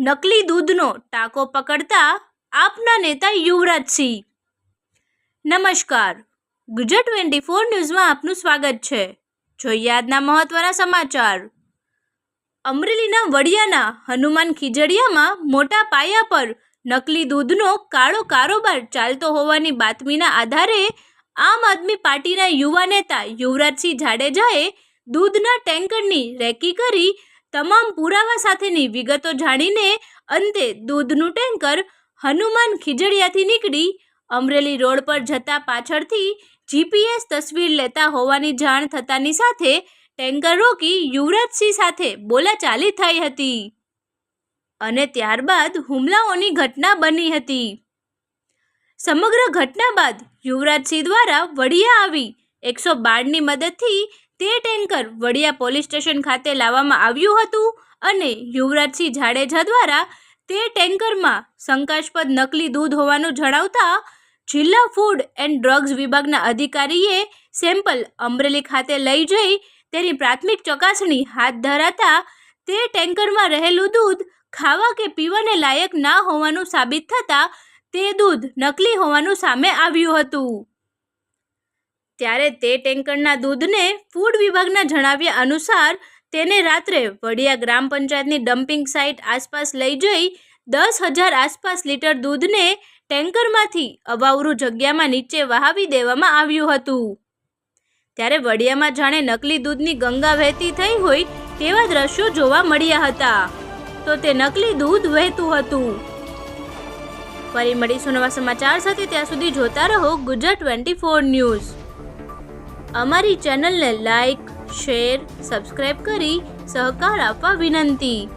નકલી દૂધનો ટાંકો પકડતા આપના નેતા યુવરાજસિંહ નમસ્કાર. ગુજરાત ટ્વેન્ટી ફોર ન્યૂઝમાં આપનું સ્વાગત છે. જોઈએ આજના મહત્વના સમાચાર. અમરેલીના વડિયાના હનુમાન ખીજડીયામાં મોટા પાયા પર નકલી દૂધનો કાળો કારોબાર ચાલતો હોવાની બાતમીના આધારે આમ આદમી પાર્ટીના યુવા નેતા યુવરાજસિંહ જાડેજાએ દૂધના ટેન્કરની રેકી કરી તમામ પુરાવા સાથેની વિગતો જાણીને અંતે દૂધનું ટેન્કર હનુમાન ખીજડીયાથી નીકળી અમરેલી રોડ પર જતા પાછળથી જીપીએસ તસવીર લેતા હોવાની જાણ થતાની સાથે ટેન્કર રોકી યુવરાજસિંહ સાથે બોલાચાલી થઈ હતી અને ત્યારબાદ હુમલાઓની ઘટના બની હતી. સમગ્ર ઘટના બાદ યુવરાજસિંહ દ્વારા વડિયા આવી એકસો બારની મદદથી તે ટેન્કર વડિયા પોલીસ સ્ટેશન ખાતે લાવવામાં આવ્યું હતું અને યુવરાજસિંહ જાડેજા દ્વારા તે ટેન્કરમાં શંકાસ્પદ નકલી દૂધ હોવાનું જણાવતા જિલ્લા ફૂડ એન્ડ ડ્રગ્સ વિભાગના અધિકારીએ સેમ્પલ અમરેલી ખાતે લઈ જઈ તેની પ્રાથમિક ચકાસણી હાથ ધરાતા તે ટેન્કરમાં રહેલું દૂધ ખાવા કે પીવાને લાયક ના હોવાનું સાબિત થતાં તે દૂધ નકલી હોવાનું સામે આવ્યું હતું. ત્યારે તે ટેન્કરના દૂધને ફૂડ વિભાગના જણાવ્યા અનુસાર તેને રાત્રે વડિયા ગ્રામ પંચાયતની ડમ્પિંગ સાઇટ આસપાસ લઈ જઈ દસ હજાર આસપાસ લીટર દૂધને ટેન્કરમાંથી અવાવરું જગ્યામાં નીચે વહાવી દેવામાં આવ્યું હતું. ત્યારે વડિયામાં જાણે નકલી દૂધની ગંગા વહેતી થઈ હોય તેવા દ્રશ્યો જોવા મળ્યા હતા. તો તે નકલી દૂધ વહેતું હતું. ફરી મળીશું નવા સમાચાર સાથે. ત્યાં સુધી જોતા રહો ગુજરાત ટ્વેન્ટી ફોર ન્યૂઝ. અમારી ચેનલને લાઈક શેર સબસ્ક્રાઈબ કરી સહકાર આપવા વિનંતી.